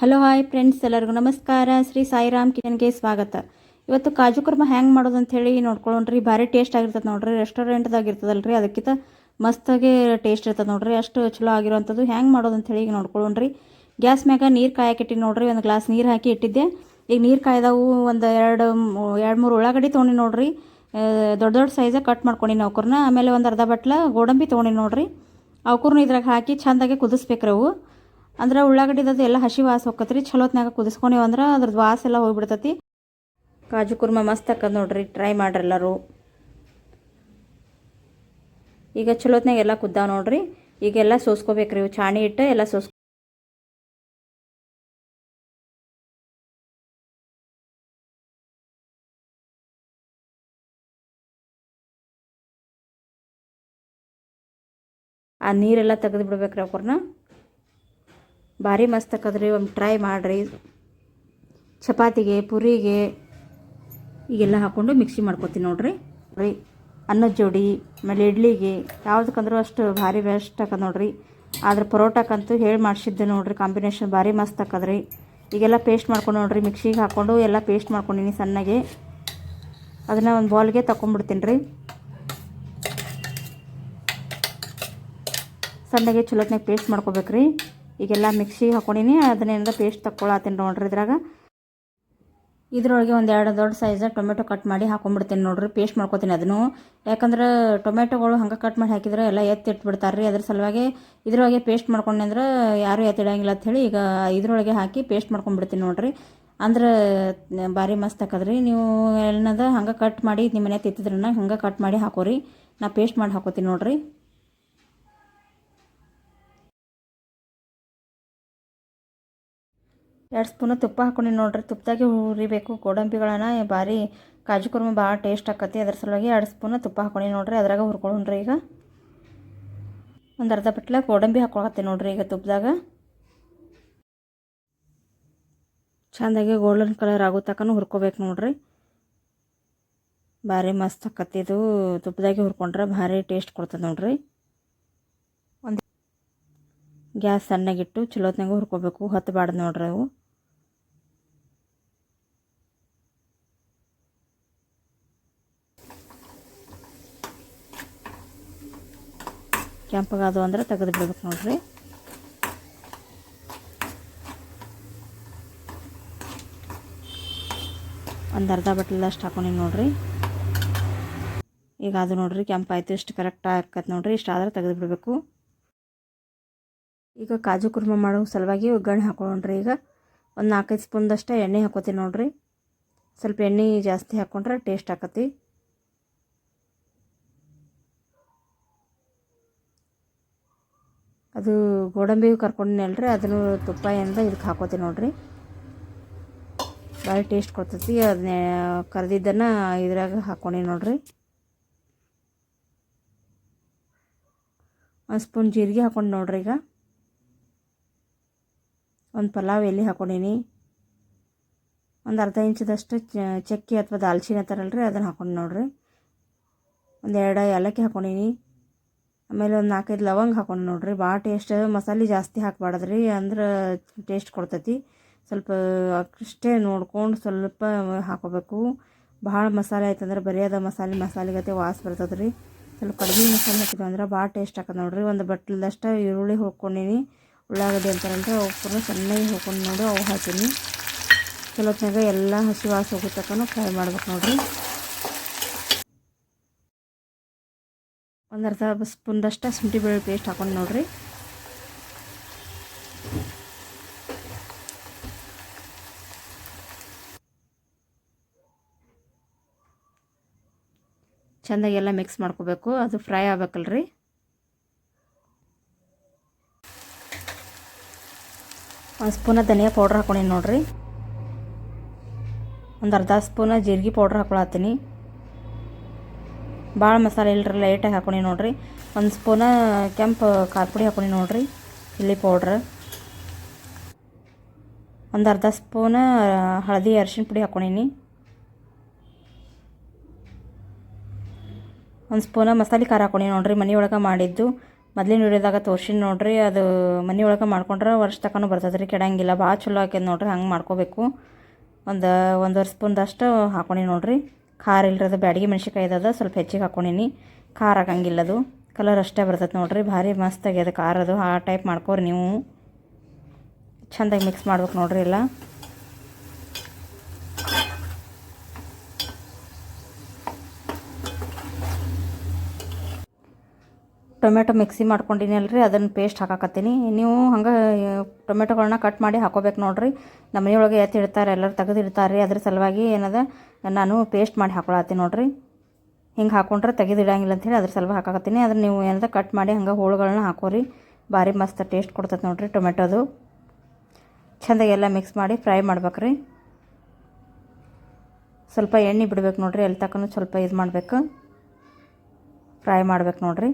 Hello hi friends ಎಲ್ಲರಿಗೂ ನಮಸ್ಕಾರ. ಶ್ರೀ ಸಾಯಿರಾಮ್ ಕಿಚನ್ಗೆ ಸ್ವಾಗತ. ಇವತ್ತು ಕಾಜು ಕುರ್ಮ ಹ್ಯಾಂಗೆ ಮಾಡೋದು ಅಂತ ಹೇಳಿ ನೋಡ್ಕೊಳ್ಳೋಣ್ರಿ. ಭಾರಿ ಟೇಸ್ಟ್ ಆಗಿರ್ತದೆ ನೋಡ್ರಿ. ರೆಸ್ಟೋರೆಂಟ್ದಾಗ ಇರ್ತದಲ್ರಿ ಅದಕ್ಕಿಂತ ಮಸ್ತಾಗಿ ಟೇಸ್ಟ್ ಇರ್ತದೆ ನೋಡ್ರಿ. ಅಷ್ಟು ಚಲೋ ಆಗಿರೋವಂಥದ್ದು ಹ್ಯಾಂಗೆ ಮಾಡೋದು ಅಂತ ಹೇಳಿ ಈಗ ನೋಡ್ಕೊಳ್ಳೋಣ್ರಿ. ಗ್ಯಾಸ್ ಮ್ಯಾಗ ನೀರು ಕಾಯಕ್ಕೆ ನೋಡ್ರಿ. ಒಂದು ಗ್ಲಾಸ್ ನೀರು ಹಾಕಿ ಇಟ್ಟಿದ್ದೆ. ಈಗ ನೀರು ಕಾಯ್ದವು ಒಂದು ಎರಡು ಎರಡು ಮೂರು ಉಳ್ಳಾಗಡ್ಡಿ ತೊಗೊಂಡು ನೋಡ್ರಿ. ದೊಡ್ಡ ದೊಡ್ಡ ಸೈಜಾಗ ಕಟ್ ಮಾಡ್ಕೊಂಡು ನೌಕರ್ನ ಆಮೇಲೆ ಒಂದು ಅರ್ಧ ಬಟ್ಲ ಗೋಡಂಬಿ ತೊಗೊಂಡು ನೋಡ್ರಿ. ಅವಕರ್ನ ಇದ್ರಾಗ ಹಾಕಿ ಚೆಂದಾಗಿ ಕುದಿಸ್ಬೇಕ್ರಿ ಅವು. ಅಂದ್ರೆ ಉಳ್ಳಾಗಡ್ಡಿದದು ಎಲ್ಲ ಹಸಿ ವಾಸ ಹೋಗತ್ರಿ ಚಲೋತ್ನಾಗ ಕುದಿಸ್ಕೊಂಡೇವು ಅಂದ್ರೆ ಅದ್ರದ್ದು ವಾಸ ಎಲ್ಲ ಹೋಗ್ಬಿಡ್ತತಿ. ಕಾಜು ಕುರ್ಮ ಮಸ್ತ್ ಆಕದ್ ನೋಡ್ರಿ. ಟ್ರೈ ಮಾಡ್ರಿ ಎಲ್ಲರೂ. ಈಗ ಚಲೋತ್ನಾಗ ಎಲ್ಲ ಕುದ್ದಾವ ನೋಡ್ರಿ. ಈಗೆಲ್ಲ ಸೋಸ್ಕೋಬೇಕ್ರಿ ಇವು. ಚಾಣಿ ಇಟ್ಟು ಎಲ್ಲ ಸೋಸ್ ಆ ನೀರೆಲ್ಲ ತೆಗೆದು ಬಿಡ್ಬೇಕ್ರಿ ಅವ್ರನ್ನ ಭಾರಿ ಮಸ್ತ್ ಆಕದ್ರಿ ಒಂದು ಟ್ರೈ ಮಾಡಿರಿ. ಚಪಾತಿಗೆ, ಪುರಿಗೆ, ಈಗೆಲ್ಲ ಹಾಕ್ಕೊಂಡು ಮಿಕ್ಸಿ ಮಾಡ್ಕೊತೀನಿ ನೋಡ್ರಿ. ರೀ ಅನ್ನದ ಜೋಡಿ, ಆಮೇಲೆ ಇಡ್ಲಿಗೆ, ಯಾವುದಕ್ಕಂದ್ರೂ ಅಷ್ಟು ಭಾರಿ ಬೆಸ್ಟ್ ಆಕದ ನೋಡ್ರಿ. ಆದ್ರೆ ಪರೋಟಕ್ಕಂತೂ ಹೇಳಿ ಮಾಡಿಸಿದ್ದೆ ನೋಡ್ರಿ ಕಾಂಬಿನೇಷನ್ ಭಾರಿ ಮಸ್ತ್ ಆಕದ್ರಿ ಈಗೆಲ್ಲ ಪೇಸ್ಟ್ ಮಾಡ್ಕೊಂಡು ನೋಡ್ರಿ ಮಿಕ್ಸಿಗೆ ಹಾಕ್ಕೊಂಡು ಎಲ್ಲ ಪೇಸ್ಟ್ ಮಾಡ್ಕೊಂಡಿನಿ ಸಣ್ಣಗೆ. ಅದನ್ನು ಒಂದು ಬಾಲ್ಗೆ ತಗೊಂಡ್ಬಿಡ್ತೀನಿ ರೀ. ಸಣ್ಣಗೆ ಚಲೋತ್ನಾಗ ಪೇಸ್ಟ್ ಮಾಡ್ಕೋಬೇಕ್ರಿ. ಈಗೆಲ್ಲ ಮಿಕ್ಸಿಗೆ ಹಾಕೊಂಡಿನಿ ಅದನ್ನೇನಾರ ಪೇಸ್ಟ್ ತಕ್ಕೊಳತ್ತೀನಿ ನೋಡ್ರಿ ಇದ್ರಾಗ. ಇದ್ರೊಳಗೆ ಒಂದು ಎರಡು ದೊಡ್ಡ ಸೈಜ ಟೊಮೆಟೊ ಕಟ್ ಮಾಡಿ ಹಾಕೊಂಡ್ಬಿಡ್ತೀನಿ ನೋಡ್ರಿ ಪೇಸ್ಟ್ ಮಾಡ್ಕೊತೀನಿ ಅದನ್ನು. ಯಾಕಂದ್ರೆ ಟೊಮೆಟೊಗಳು ಹಂಗೆ ಕಟ್ ಮಾಡಿ ಹಾಕಿದ್ರೆ ಎಲ್ಲ ಎತ್ತಿ ಇಟ್ಬಿಡ್ತಾರೆ ರೀ ಅದ್ರ ಸಲುವಾಗಿ ಇದ್ರೊಳಗೆ ಪೇಸ್ಟ್ ಮಾಡ್ಕೊಂಡೆ ಅಂದ್ರೆ ಯಾರೂ ಎತ್ತಿಡಂಗಿಲ್ಲ ಅಂಥೇಳಿ ಈಗ ಇದ್ರೊಳಗೆ ಹಾಕಿ ಪೇಸ್ಟ್ ಮಾಡ್ಕೊಂಡ್ಬಿಡ್ತೀನಿ ನೋಡ್ರಿ. ಅಂದ್ರೆ ಭಾರಿ ಮಸ್ತ್ ಹಾಕದ್ರಿ ನೀವು ಏನದ ಹಂಗೆ ಕಟ್ ಮಾಡಿ ನಿಮ್ಮ ಮನೆ ತಿತ್ತಿದ್ರನ್ನ ಹಂಗೆ ಕಟ್ ಮಾಡಿ ಹಾಕೋರಿ. ನಾ ಪೇಸ್ಟ್ ಮಾಡಿ ಹಾಕೋತೀನಿ ನೋಡ್ರಿ. ಎರಡು ಸ್ಪೂನು ತುಪ್ಪ ಹಾಕೊಂಡು ನೋಡ್ರಿ. ತುಪ್ಪದಾಗೆ ಹುರಿಬೇಕು. ಗೋಡಂಬಿಗಳನ್ನು ಭಾರಿ ಕಾಜು ಕುರ್ಮ ಭಾಳ ಟೇಸ್ಟ್ ಆಕತಿ. ಅದ್ರ ಸಲುವಾಗಿ ಎರಡು ಸ್ಪೂನ್ ತುಪ್ಪ ಹಾಕೊಂಡು ನೋಡ್ರಿ. ಅದ್ರಾಗ ಹುರ್ಕೊಂಡ್ರಿ ಈಗ. ಒಂದು ಅರ್ಧ ಬಟ್ಲ ಗೋಡಂಬಿ ಹಾಕೊಳಕತ್ತೀನಿ ನೋಡ್ರಿ ಈಗ ತುಪ್ಪದಾಗ. ಚೆಂದಾಗಿ ಗೋಲ್ಡನ್ ಕಲರ್ ಆಗೋ ತಕನು ಹುರ್ಕೋಬೇಕು ನೋಡ್ರಿ. ಭಾರಿ ಮಸ್ತ್ ಆಕತಿ ಇದು. ತುಪ್ಪದಾಗೆ ಹುರ್ಕೊಂಡ್ರೆ ಭಾರಿ ಟೇಸ್ಟ್ ಕೊಡ್ತದೆ ನೋಡ್ರಿ. ಒಂದು ಗ್ಯಾಸ್ ಸಣ್ಣಗಿಟ್ಟು ಚಲೋತ್ನಾಗ ಹುರ್ಕೋಬೇಕು. ಹತ್ತಬಾರ್ದು ನೋಡ್ರಿ ಅವು. ಕೆಂಪಗಾದು ಅಂದ್ರೆ ತೆಗೆದು ಬಿಡ್ಬೇಕು ನೋಡ್ರಿ. ಒಂದು ಅರ್ಧ ಬಟ್ಲಷ್ಟು ಹಾಕೊಂಡಿ ನೋಡ್ರಿ. ಈಗ ಅದು ನೋಡ್ರಿ ಕೆಂಪಾಯ್ತು ಇಷ್ಟು ಕರೆಕ್ಟ್ ಆಕತ್ ನೋಡ್ರಿ, ಇಷ್ಟು ಆದ್ರೆ ತೆಗೆದು ಬಿಡಬೇಕು. ಈಗ ಕಾಜು ಕುರ್ಮ ಮಾಡೋ ಸಲುವಾಗಿ ಒಗ್ಗರಣೆ ಹಾಕೊಳ್ಳೋಣ್ರಿ ಈಗ. ಒಂದು ನಾಲ್ಕೈದು ಸ್ಪೂನ್ದಷ್ಟೇ ಎಣ್ಣೆ ಹಾಕೋತೀನಿ ನೋಡ್ರಿ. ಸ್ವಲ್ಪ ಎಣ್ಣೆ ಜಾಸ್ತಿ ಹಾಕ್ಕೊಂಡ್ರೆ ಟೇಸ್ಟ್ ಆಕತಿ. ಅದು ಗೋಡಂಬಿ ಕರ್ಕೊಂಡಿನಲ್ರಿ, ಅದನ್ನು ತುಪ್ಪ ಏನದ ಇದಕ್ಕೆ ಹಾಕೋತೀನಿ ನೋಡಿರಿ. ಭಾಳ ಟೇಸ್ಟ್ ಕೊಡ್ತೈತಿ ಅದನ್ನೇ ಕರೆದಿದ್ದನ್ನು ಇದ್ರಾಗ ಹಾಕ್ಕೊಂಡಿ ನೋಡಿರಿ. ಒಂದು ಸ್ಪೂನ್ ಜೀರಿಗೆ ಹಾಕೊಂಡು ನೋಡ್ರಿ ಈಗ. ಒಂದು ಪಲಾವ್ ಎಲೆ ಹಾಕ್ಕೊಂಡೀನಿ ಒಂದು ಅರ್ಧ ಇಂಚದಷ್ಟು ಚಕ್ಕಿ ಅಥವಾ ದಾಲ್ಚಿನ ಥರಲ್ರಿ ಅದನ್ನು ಹಾಕೊಂಡು ನೋಡ್ರಿ. ಒಂದು ಎರಡು ಏಲಕ್ಕಿ ಹಾಕೊಂಡೀನಿ. ಆಮೇಲೆ ಒಂದು ನಾಲ್ಕೈದು ಲವಂಗ ಹಾಕೊಂಡು ನೋಡಿರಿ. ಭಾಳ ಟೇಸ್ಟ್ ಮಸಾಲೆ ಜಾಸ್ತಿ ಹಾಕಬಾರ್ದ್ರಿ ಅಂದ್ರೆ ಟೇಸ್ಟ್ ಕೊಡ್ತೈತಿ. ಸ್ವಲ್ಪ ಅಷ್ಟೇ ನೋಡ್ಕೊಂಡು ಸ್ವಲ್ಪ ಹಾಕೋಬೇಕು. ಭಾಳ ಮಸಾಲೆ ಆಯ್ತಂದ್ರೆ ಬರೀ ಅದ ಮಸಾಲೆ ಮಸಾಲೆ ಗತೆ ವಾಸ ಬರ್ತದೆ ರೀ ಸ್ವಲ್ಪ ಕಡಿಮೆ ಮಸಾಲೆ ಹಾಕಿದ್ವಿ ಅಂದ್ರೆ ಭಾಳ ಟೇಸ್ಟ್ ಹಾಕೋದು ನೋಡಿರಿ. ಒಂದು ಬಟ್ಲದಷ್ಟು ಈರುಳ್ಳಿ ಹುರ್ಕೊಂಡೀನಿ. ಉಳ್ಳಾಗಡ್ಡಿ ಅಂತಾರಂದ್ರೆ ಅವಕ್ಕೂ ಚೆನ್ನಾಗಿ ಹುರ್ಕೊಂಡು ನೋಡಿ ಅವು ಹಾಕೀನಿ. ಚಲೋತ್ನಾಗ ಎಲ್ಲ ಹಸಿ ವಾಸ ಹೋಗೋ ಫ್ರೈ ಮಾಡ್ಬೇಕು ನೋಡ್ರಿ. ಒಂದು ಅರ್ಧ ಸ್ಪೂನ್ದಷ್ಟು ಶುಂಠಿ ಬೆಳ್ಳುಳ್ಳಿ ಪೇಸ್ಟ್ ಹಾಕೊಂಡು ನೋಡ್ರಿ. ಚೆಂದಾಗಿ ಎಲ್ಲ ಮಿಕ್ಸ್ ಮಾಡ್ಕೋಬೇಕು. ಅದು ಫ್ರೈ ಆಗ್ಬೇಕಲ್ರಿ. ಒಂದು ಸ್ಪೂನ ಧನಿಯಾ ಪೌಡ್ರ್ ಹಾಕೊಂಡೀನಿ ನೋಡ್ರಿ. ಒಂದು ಅರ್ಧ ಸ್ಪೂನ ಜೀರಿಗೆ ಪೌಡ್ರ್ ಹಾಕೊಳತ್ತೀನಿ. ಭಾಳ ಮಸಾಲೆ ಇಲ್ಲರಿ ಲೈಟಾಗಿ ಹಾಕೊಂಡಿ ನೋಡಿರಿ. ಒಂದು ಸ್ಪೂನ ಕೆಂಪು ಖಾರ ಪುಡಿ ಹಾಕೊಂಡಿ ನೋಡಿರಿ ಚಿಲ್ಲಿ ಪೌಡ್ರ್ ಒಂದು ಅರ್ಧ ಸ್ಪೂನ ಹಳದಿ ಅರಿಶಿನ ಪುಡಿ ಹಾಕೊಂಡೀನಿ. ಒಂದು ಸ್ಪೂನ ಮಸಾಲೆ ಖಾರ ಹಾಕೊಂಡಿ ನೋಡಿರಿ, ಮನೆ ಒಳಗೆ ಮಾಡಿದ್ದು. ಮೊದಲಿನ ವಿಡಿಯೋದಾಗ ತೋರ್ಸಿನಿ ನೋಡಿರಿ, ಅದು ಮನೆ ಒಳಗೆ ಮಾಡ್ಕೊಂಡ್ರೆ ವರ್ಷ ತಕ್ಕೂ ಬರ್ತದೆ ರೀ ಕೆಡಂಗಿಲ್ಲ. ಭಾಳ ಚಲೋ ಹಾಕ್ಯದ ನೋಡಿರಿ, ಹಂಗೆ ಮಾಡ್ಕೋಬೇಕು. ಒಂದು ಒಂದೂವರೆ ಸ್ಪೂನ್ದಷ್ಟು ಹಾಕೊಂಡಿ ನೋಡ್ರಿ. ಖಾರ ಇಲ್ಲರದು ಬ್ಯಾಡಿಗೆ ಮೆಣ್ಸಿನ್ಕಾಯಿ ಅದ ಸ್ವಲ್ಪ ಹೆಚ್ಚಿಗೆ ಹಾಕೊಂಡಿನಿ ಖಾರ ಆಗಂಗಿಲ್ಲ ಅದು ಕಲರ್ ಅಷ್ಟೇ ಬರ್ತೈತೆ ನೋಡ್ರಿ. ಭಾರಿ ಮಸ್ತಾಗ್ಯದ ಖಾರದು ಆ ಟೈಪ್ ಮಾಡ್ಕೋರಿ ನೀವು. ಚೆಂದಾಗಿ ಮಿಕ್ಸ್ ಮಾಡ್ಬೇಕು ನೋಡ್ರಿ ಎಲ್ಲ. ಟೊಮೆಟೊ ಮಿಕ್ಸಿ ಮಾಡ್ಕೊಂಡಿನಿ ಅಲ್ರಿ, ಅದನ್ನು ಪೇಸ್ಟ್ ಹಾಕಾಕತ್ತೀನಿ. ನೀವು ಹಂಗೆ ಟೊಮೆಟೊಗಳನ್ನ ಕಟ್ ಮಾಡಿ ಹಾಕೋಬೇಕು ನೋಡ್ರಿ. ನಮ್ಮ ಮನೆಯೊಳಗೆ ಎತ್ತಿ ಇಡ್ತಾರೆ, ಎಲ್ಲರೂ ತೆಗೆದಿಡ್ತಾರೆ ರೀ ಅದ್ರ ಸಲುವಾಗಿ ಏನದ, ನಾನು ಪೇಸ್ಟ್ ಮಾಡಿ ಹಾಕೊಳತ್ತೀನಿ ನೋಡ್ರಿ. ಹಿಂಗೆ ಹಾಕೊಂಡ್ರೆ ತೆಗೆದಿಡಂಗಿಲ್ಲ ಹೇಳಿ ಅದ್ರ ಸಲುವಾಗಿ ಹಾಕಾಕತ್ತೀನಿ. ಅದ್ರ ನೀವು ಏನದ ಕಟ್ ಮಾಡಿ ಹಂಗೆ ಹೋಳುಗಳನ್ನ ಹಾಕೋರಿ. ಭಾರಿ ಮಸ್ತ್ ಟೇಸ್ಟ್ ಕೊಡ್ತೈತೆ ನೋಡ್ರಿ ಟೊಮೆಟೊದು ಚೆಂದಾಗಿ ಎಲ್ಲ ಮಿಕ್ಸ್ ಮಾಡಿ ಫ್ರೈ ಮಾಡ್ಬೇಕ್ರಿ. ಸ್ವಲ್ಪ ಎಣ್ಣೆ ಬಿಡ್ಬೇಕು ನೋಡ್ರಿ ಎಲ್ಲಿ ತಕ್ಕನೂ ಸ್ವಲ್ಪ ಇದು ಮಾಡ್ಬೇಕು. ಫ್ರೈ ಮಾಡ್ಬೇಕು ನೋಡ್ರಿ.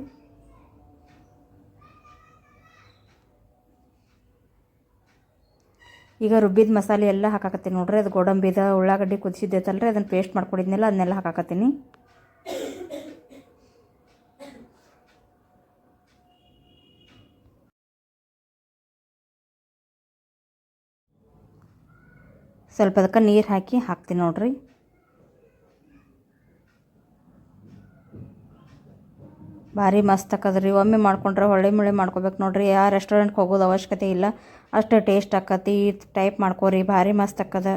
ಈಗ ರುಬ್ಬಿದ ಮಸಾಲೆ ಎಲ್ಲ ಹಾಕಾಕತ್ತೀನಿ ನೋಡ್ರಿ. ಅದು ಗೋಡಂಬಿದ ಉಳ್ಳಾಗಡ್ಡಿ ಕುದಿಸಿದ್ದೈತಲ್ರಿ. ಅದನ್ನು ಪೇಸ್ಟ್ ಮಾಡ್ಕೊಂಡಿದ್ನೆಲ್ಲ, ಅದನ್ನೆಲ್ಲ ಹಾಕಾಕತ್ತೀನಿ. ಸ್ವಲ್ಪ ಅದಕ್ಕೆ ನೀರು ಹಾಕಿ ಹಾಕ್ತೀನಿ ನೋಡ್ರಿ. ಭಾರಿ ಮಸ್ತ್ ಆಕದ್ರಿ ಒಮ್ಮೆ ಮಾಡ್ಕೊಂಡ್ರೆ ಹೊಳ್ಳಿ ಮುಳ್ಳಿ ಮಾಡ್ಕೋಬೇಕು ನೋಡ್ರಿ. ಯಾವ ರೆಸ್ಟೋರೆಂಟ್ಗೆ ಹೋಗೋದು ಅವಶ್ಯಕತೆ ಇಲ್ಲ. ಅಷ್ಟು ಟೇಸ್ಟ್ ಆಕತಿ. ಈ ಟೈಪ್ ಮಾಡ್ಕೋರಿ. ಭಾರಿ ಮಸ್ತ್ ಆಕದ.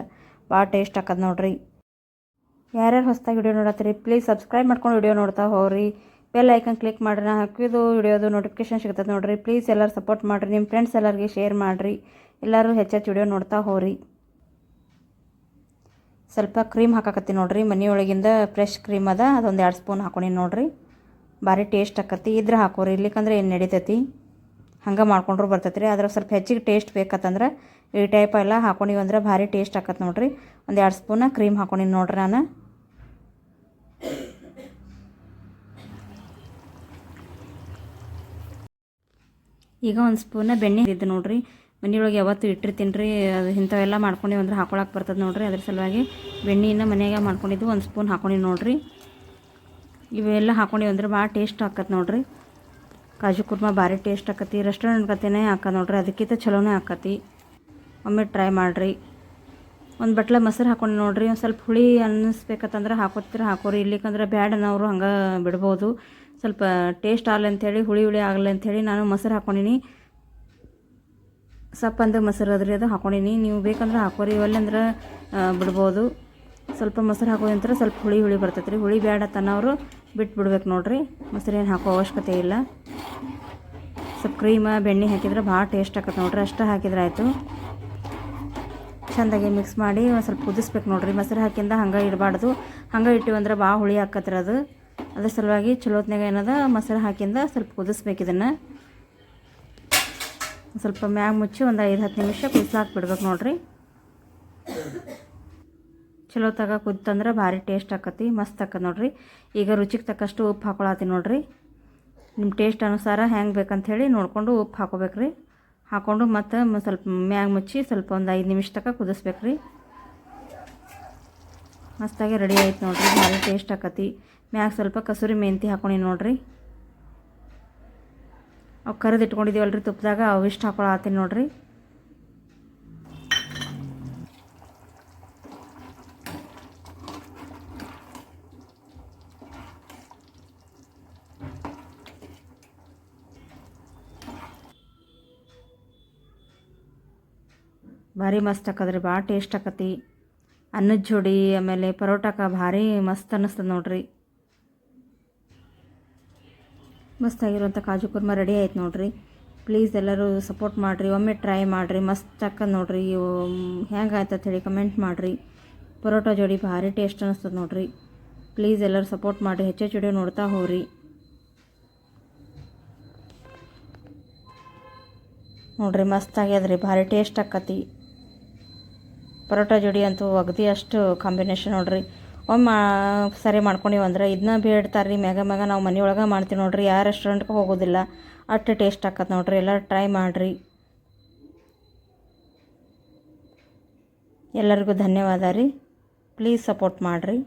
ಭಾಳ ಟೇಸ್ಟ್ ಆಕದ ನೋಡ್ರಿ. ಯಾರ್ಯಾರು ಹೊಸ್ದಾಗಿ ವಿಡಿಯೋ ನೋಡತ್ತೀರಿ ಪ್ಲೀಸ್ ಸಬ್ಸ್ಕ್ರೈಬ್ ಮಾಡ್ಕೊಂಡು ವಿಡಿಯೋ ನೋಡ್ತಾ ಹೋಗ್ರಿ. ಬೆಲ್ ಐಕನ್ ಕ್ಲಿಕ್ ಮಾಡ್ರಿ. ನಾ ಹಾಕಿದ್ದು ವಿಡಿಯೋದು ನೋಟಿಫಿಕೇಶನ್ ಸಿಗ್ತದೆ ನೋಡ್ರಿ. ಪ್ಲೀಸ್ ಎಲ್ಲರೂ ಸಪೋರ್ಟ್ ಮಾಡಿರಿ. ನಿಮ್ಮ ಫ್ರೆಂಡ್ಸ್ ಎಲ್ಲರಿಗೆ ಶೇರ್ ಮಾಡಿರಿ. ಎಲ್ಲರೂ ಹೆಚ್ಚೆಚ್ಚು ವಿಡಿಯೋ ನೋಡ್ತಾ ಹೋಗ್ರಿ. ಸ್ವಲ್ಪ ಕ್ರೀಮ್ ಹಾಕಾಕತ್ತೀನಿ ನೋಡ್ರಿ. ಮನೆಯೊಳಗಿಂದ ಫ್ರೆಶ್ ಕ್ರೀಮ್ ಅದ. ಅದೊಂದು ಎರಡು ಸ್ಪೂನ್ ಹಾಕೊಂಡಿ ನೋಡ್ರಿ. ಭಾರಿ ಟೇಸ್ಟ್ ಆಕತಿ. ಇದ್ರೆ ಹಾಕೋರಿ, ಇರ್ಲಿಕ್ಕಂದ್ರೆ ಏನು ನಡಿತೈತಿ? ಹಂಗೆ ಮಾಡ್ಕೊಂಡ್ರು ಬರ್ತೈತೆ ರೀ ಅದ್ರಾಗ ಸ್ವಲ್ಪ ಹೆಚ್ಚಿಗೆ ಟೇಸ್ಟ್ ಬೇಕತ್ತಂದ್ರೆ ಈ ಟೈಪ್ ಎಲ್ಲ ಹಾಕೊಂಡಿವಿ ಅಂದ್ರೆ ಭಾರಿ ಟೇಸ್ಟ್ ಆಕತ್ತೆ ನೋಡಿರಿ. ಒಂದು ಎರಡು ಸ್ಪೂನ ಕ್ರೀಮ್ ಹಾಕೊಂಡಿನಿ ನೋಡ್ರಿ ನಾನು. ಈಗ ಒಂದು ಸ್ಪೂನ ಬೆಣ್ಣೆ ಇದ್ದು ನೋಡ್ರಿ. ಮನೆಯೊಳಗೆ ಯಾವತ್ತು ಇಟ್ಟಿರ್ತೀನಿ ರೀ ಅದು ಇಂಥವೆಲ್ಲ ಮಾಡ್ಕೊಂಡಿವಿ ಅಂದ್ರೆ ಹಾಕೊಳಕ್ಕೆ ಬರ್ತದೆ ನೋಡಿರಿ. ಅದ್ರ ಸಲುವಾಗಿ ಬೆಣ್ಣೆನ ಮನೆಯಾಗ ಮಾಡ್ಕೊಂಡಿದ್ದು ಒಂದು ಸ್ಪೂನ್ ಹಾಕೊಂಡಿನಿ ನೋಡ್ರಿ. ಇವೆಲ್ಲ ಹಾಕೊಂಡಿವಿ ಅಂದ್ರೆ ಭಾಳ ಟೇಸ್ಟ್ ಆಕತ್ ನೋಡ್ರಿ. ಕಾಜು ಕುರ್ಮಾ ಭಾರಿ ಟೇಸ್ಟ್ ಆಕತಿ. ರೆಸ್ಟೋರೆಂಟ್ ಕತೆನೇ ಹಾಕ ನೋಡ್ರಿ. ಅದಕ್ಕಿಂತ ಚಲೋನೇ ಆಕತಿ. ಒಮ್ಮೆ ಟ್ರೈ ಮಾಡಿರಿ. ಒಂದು ಬಟ್ಲ ಮೊಸರು ಹಾಕೊಂಡು ನೋಡ್ರಿ. ಒಂದು ಸ್ವಲ್ಪ ಹುಳಿ ಅನ್ನಿಸ್ಬೇಕತ್ತಂದ್ರೆ ಹಾಕೋತೀರ ಹಾಕೋರಿ. ಇಲ್ಲಿಕಂದ್ರೆ ಬ್ಯಾಡ ಅನ್ನೋರು ಹಂಗೆ ಬಿಡ್ಬೋದು. ಸ್ವಲ್ಪ ಟೇಸ್ಟ್ ಆಗಲಿ ಅಂಥೇಳಿ ಹುಳಿ ಹುಳಿ ಆಗಲಿ ಅಂಥೇಳಿ ನಾನು ಮೊಸರು ಹಾಕೊಂಡಿನಿ. ಸಪ್ಪ ಅಂದ್ರೆ ಮೊಸರು ಅದ್ರಿ ಅದು ಹಾಕೊಂಡಿನಿ. ನೀವು ಬೇಕಂದ್ರೆ ಹಾಕೋರಿ. ಇವಲ್ಲಂದ್ರೆ ಬಿಡ್ಬೋದು. ಸ್ವಲ್ಪ ಮೊಸರು ಹಾಕೋದಂದ್ರೆ ಸ್ವಲ್ಪ ಹುಳಿ ಹುಳಿ ಬರ್ತೈತೆ ರೀ ಹುಳಿ ಬ್ಯಾಡ ತನ್ನವರು ಬಿಟ್ಟು ಬಿಡ್ಬೇಕು ನೋಡ್ರಿ. ಮೊಸರು ಏನು ಹಾಕೋ ಅವಶ್ಯಕತೆ ಇಲ್ಲ. ಸ್ವಲ್ಪ ಕ್ರೀಮ ಬೆಣ್ಣೆ ಹಾಕಿದ್ರೆ ಭಾಳ ಟೇಸ್ಟ್ ಆಕತ್ತೆ ನೋಡ್ರಿ. ಅಷ್ಟು ಹಾಕಿದ್ರೆ ಆಯಿತು. ಚೆಂದಾಗಿ ಮಿಕ್ಸ್ ಮಾಡಿ ಒಂದು ಸ್ವಲ್ಪ ಕುದಿಸ್ಬೇಕು ನೋಡ್ರಿ. ಮೊಸರು ಹಾಕಿಂದ ಹಂಗೆ ಇಡಬಾರ್ದು. ಹಂಗೆ ಇಟ್ಟಿವಂದ್ರೆ ಭಾಳ ಹುಳಿ ಹಾಕತ್ತಿರ ಅದು. ಅದ್ರ ಸಲುವಾಗಿ ಚಲೋತ್ನಾಗ ಏನದ? ಮೊಸರು ಹಾಕಿಂದ ಸ್ವಲ್ಪ ಕುದಿಸ್ಬೇಕು ಇದನ್ನು. ಸ್ವಲ್ಪ ಮ್ಯಾಗ ಮುಚ್ಚಿ ಒಂದು ಐದು ಹತ್ತು ನಿಮಿಷ ಕುದಿಸಾಕ್ ಬಿಡ್ಬೇಕು ನೋಡ್ರಿ. ಚಲೋ ತಗ ಕುದ್ತಂದ್ರೆ ಭಾರಿ ಟೇಸ್ಟ್ ಆಕತಿ, ಮಸ್ತ್ ಆಕತ್ ನೋಡ್ರಿ. ಈಗ ರುಚಿಗೆ ತಕ್ಕಷ್ಟು ಉಪ್ಪು ಹಾಕೊಳತ್ತೀನಿ ನೋಡ್ರಿ. ನಿಮ್ಮ ಟೇಸ್ಟ್ ಅನುಸಾರ ಹೆಂಗೆ ಬೇಕಂಥೇಳಿ ನೋಡಿಕೊಂಡು ಉಪ್ಪು ಹಾಕೋಬೇಕ್ರಿ. ಹಾಕ್ಕೊಂಡು ಮತ್ತು ಸ್ವಲ್ಪ ಮ್ಯಾಗ ಮುಚ್ಚಿ ಸ್ವಲ್ಪ ಒಂದು ಐದು ನಿಮಿಷ ಕುದಿಸ್ಬೇಕು ರೀ ಮಸ್ತಾಗಿ ರೆಡಿ ಆಯ್ತು ನೋಡ್ರಿ, ಭಾರಿ ಟೇಸ್ಟ್ ಆಕತಿ. ಮ್ಯಾಗ ಸ್ವಲ್ಪ ಕಸೂರಿ ಮೆಂತಿ ಹಾಕೊಂಡು ನೋಡ್ರಿ. ಅವು ಕರೆದು ಇಟ್ಕೊಂಡಿದ್ದೀವಲ್ರಿ ತುಪ್ಪದಾಗ ಅವು ಇಷ್ಟು ಹಾಕೊಳತ್ತೀನಿ ನೋಡ್ರಿ. ಭಾರಿ ಮಸ್ತ್ ಆಕದ್ರಿ ಭಾಳ ಟೇಸ್ಟ್ ಆಕತಿ ಅನ್ನದ ಜೋಡಿ ಆಮೇಲೆ ಪರೋಟಾಕ ಭಾರಿ ಮಸ್ತ್ ಅನ್ನಿಸ್ತದೆ ನೋಡ್ರಿ. ಮಸ್ತಾಗಿರುವಂಥ ಕಾಜು ಕುರ್ಮ ರೆಡಿ ಆಯ್ತು ನೋಡ್ರಿ. ಪ್ಲೀಸ್ ಎಲ್ಲರೂ ಸಪೋರ್ಟ್ ಮಾಡಿರಿ, ಒಮ್ಮೆ ಟ್ರೈ ಮಾಡಿರಿ, ಮಸ್ತ್ ಆಕದ್ ನೋಡ್ರಿ. ಹೆಂಗೆ ಆಯ್ತು ಹೇಳಿ ಕಮೆಂಟ್ ಮಾಡಿರಿ. ಪರೋಟ ಜೋಡಿ ಭಾರಿ ಟೇಸ್ಟ್ ಅನ್ನಿಸ್ತದೆ ನೋಡ್ರಿ. ಪ್ಲೀಸ್ ಎಲ್ಲರೂ ಸಪೋರ್ಟ್ ಮಾಡಿರಿ, ಹೆಚ್ಚು ವಿಡಿಯೋ ನೋಡ್ತಾ ಹೋಗ್ರಿ. ನೋಡ್ರಿ ಮಸ್ತ್ ಆಗ್ಯದ್ರಿ, ಭಾರಿ ಟೇಸ್ಟ್ ಆಕತಿ ಪರೋಟ ಜೋಡಿ ಅಂತೂ ಒಗದಿ ಅಷ್ಟು ಕಾಂಬಿನೇಷನ್ ನೋಡ್ರಿ. ಒಮ್ಮೆ ಸರಿ ಮಾಡ್ಕೊಂಡಿವಿ ಅಂದ್ರೆ ಇದನ್ನ ಬೇಡ್ತಾರೆ ರೀ ಮ್ಯಾಗ ಮ್ಯಾಗ ನಾವು ಮನೆಯೊಳಗೆ ಮಾಡ್ತೀವಿ ನೋಡ್ರಿ ಯಾವ ರೆಸ್ಟೋರೆಂಟ್ಗೆ ಹೋಗೋದಿಲ್ಲ. ಅಷ್ಟು ಟೇಸ್ಟ್ ಆಕತ್ ನೋಡ್ರಿ ಎಲ್ಲ ಟ್ರೈ ಮಾಡಿರಿ. ಎಲ್ಲರಿಗೂ ಧನ್ಯವಾದ ರೀ. ಪ್ಲೀಸ್ ಸಪೋರ್ಟ್ ಮಾಡಿರಿ.